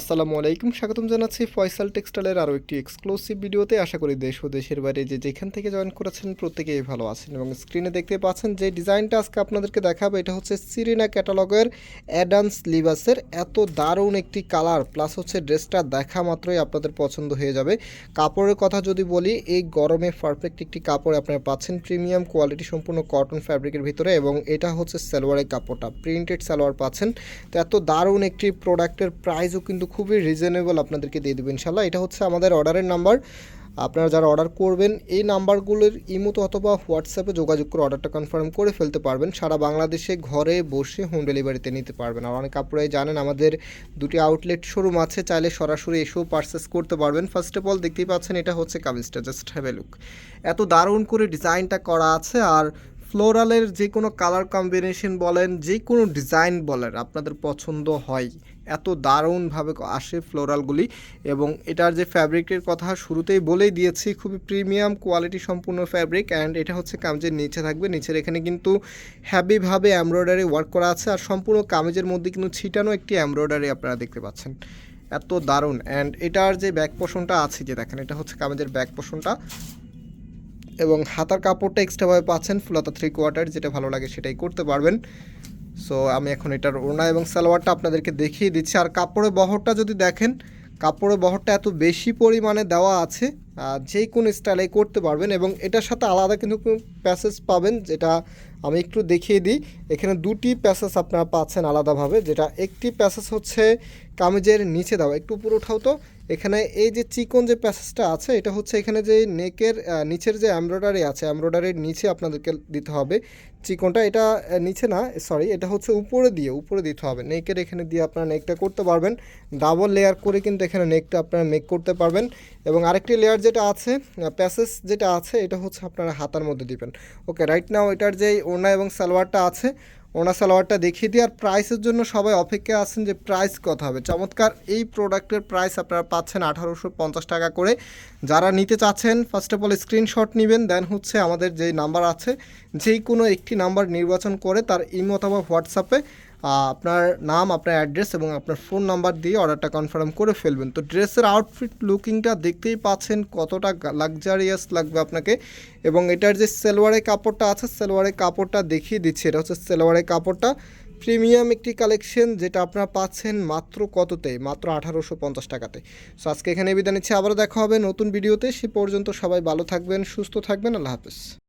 আসসালামু আলাইকুম, স্বাগতম জানাচ্ছি ফয়সাল টেক্সটাইলের আরও একটি এক্সক্লুসিভ ভিডিওতে। আশা করি দেশ ও দেশের বাইরে যে যেখান থেকে জয়েন করেছেন প্রত্যেকেই ভালো আছেন এবং স্ক্রিনে দেখতে পাচ্ছেন যে ডিজাইনটা আজকে আপনাদেরকে দেখাবো, এটা হচ্ছে সিরিনা ক্যাটালগের অ্যাডান্স লিভাসের এত দারুণ একটি কালার প্লাস হচ্ছে ড্রেসটা দেখা মাত্রই আপনাদের পছন্দ হয়ে যাবে। কাপড়ের কথা যদি বলি, এই গরমে পারফেক্ট একটি কাপড় আপনারা পাচ্ছেন প্রিমিয়াম কোয়ালিটি সম্পূর্ণ কটন ফ্যাব্রিকের ভিতরে এবং এটা হচ্ছে সালোয়ারের কাপড়টা প্রিন্টেড সালোয়ার পাচ্ছেন। তো এত দারুণ একটি প্রোডাক্টের প্রাইসও কিন্তু খুবই রিজনেবল আপনাদেরকে দিয়ে দেবো ইনশাল্লাহ। এটা হচ্ছে আমাদের অর্ডারের নাম্বার আপনারা যারা অর্ডার করবেন, এই নাম্বারগুলোর ইমোতে অথবা হোয়াটসঅ্যাপে যোগাযোগ করে অর্ডারটা কনফার্ম করে ফেলতে পারবেন। সারা বাংলাদেশে ঘরে বসে হোম ডেলিভারিতে নিতে পারবেন। আর অনেক আপনারাই জানেন, আমাদের দুটি আউটলেট শোরুম আছে, চাইলে সরাসরি এসেও পারচেস করতে পারবেন। ফার্স্ট অফ অল দেখতেই পাচ্ছেন, এটা হচ্ছে কামিজটা জাস্ট হ্যাভ এ লুক এত দারুণ করে ডিজাইনটা করা আছে, আর ফ্লোরালের যে কোনো কালার কম্বিনেশন বলেন, যে কোনো ডিজাইন বলেন, আপনাদের পছন্দ হয়। এত দারুণভাবে আসে ফ্লোরালগুলি এবং এটার যে ফ্যাব্রিকের কথা শুরুতেই বলেই দিয়েছি, খুবই প্রিমিয়াম কোয়ালিটি সম্পূর্ণ ফ্যাব্রিক অ্যান্ড এটা হচ্ছে কামিজের নিচে থাকবে। নিচের এখানে কিন্তু হ্যাভিভাবে এমব্রয়ডারি ওয়ার্ক করা আছে আর সম্পূর্ণ কামিজের মধ্যে কিন্তু ছিটানো একটি এমব্রয়ডারি আপনারা দেখতে পাচ্ছেন। এত দারুণ অ্যান্ড এটার যে ব্যাক পোষণটা আছে, যে দেখেন এটা হচ্ছে কামিজের ব্যাক পোষণটা এবং হাতার কাপড়টা এক্সট্রাভাবে পাচ্ছেন ফুলাতা থ্রি কোয়ার্টার যেটা ভালো লাগে সেটাই করতে পারবেন। সো আমি এখন এটার ওড়না এবং সালোয়ারটা আপনাদেরকে দেখিয়ে দিচ্ছি। আর কাপড়ের বহরটা যদি দেখেন, কাপড়ের বহরটা এত বেশি পরিমাণে দেওয়া আছে যে কোনো স্টাইলে করতে পারবেন এবং এটার সাথে আলাদা কিন্তু প্যাসেজ পাবেন, যেটা আমি একটু দেখিয়ে দিই। এখানে দুটি প্যাসেজ আপনারা পাচ্ছেন আলাদাভাবে, যেটা একটি প্যাসেজ হচ্ছে কামিজের নিচে দেওয়া, একটু উপরে উঠাও তো। এখানে এই যে চিকন যে প্যাসেজটা আছে, এটা হচ্ছে এখানে যে নেকের নিচের যে এমব্রয়ডারি আছে, এমব্রয়ডারির নিচে আপনাদেরকে দিতে হবে। চিকনটা এটা নিচে না সরি এটা হচ্ছে উপরে দিয়ে, উপরে দিতে হবে। নেকের এখানে দিয়ে আপনারা নেকটা করতে পারবেন। ডাবল লেয়ার করে কিন্তু এখানে নেকটা আপনারা মেক করতে পারবেন। এবং আরেকটি লেয়ার যেটা আছে প্যাসেজ যেটা আছে, এটা হচ্ছে আপনারা হাতার মধ্যে দিবেন। ওকে রাইট নাও এটার যে ওনা এবং সালোয়ারটা আছে ওনা সালোয়ারটা দেখিয়ে দিই আর প্রাইসের জন্য সবাই অপেক্ষা আছেন যে প্রাইস কত হবে। চমৎকার, এই প্রোডাক্টের প্রাইস আপনারা পাচ্ছেন আঠারোশো পঞ্চাশ টাকা করে। যারা নিতে চাচ্ছেন ফার্স্ট অফ অল স্ক্রিনশট নেবেন দেন হচ্ছে আমাদের যেই নাম্বার আছে, যেই কোনো একটি নাম্বার নির্বাচন করে তার ইমো অথবা হোয়াটসঅ্যাপে আপনার নাম, আপনার অ্যাড্রেস এবং আপনার ফোন নাম্বার দিয়ে অর্ডারটা কনফার্ম করে ফেলবেন। তো ড্রেসের আউটফিট লুকিংটা দেখতেই পাচ্ছেন কতটা লাক্সারিয়াস লাগবে আপনাকে। এবং এটার যে সেলোয়ারের কাপড়টা আছে, সেলোয়ারের কাপড়টা দেখিয়ে দিচ্ছি। এটা হচ্ছে সেলোয়ারের কাপড়টা। প্রিমিয়াম একটি কালেকশন যেটা আপনারা পাচ্ছেন মাত্র কততে? মাত্র আঠারোশো পঞ্চাশ টাকাতে। সো আজকে এখানে বিদায় নিচ্ছি। আবারও দেখা হবে নতুন ভিডিওতে সে পর্যন্ত সবাই ভালো থাকবেন, সুস্থ থাকবেন। আল্লাহ হাফেজ।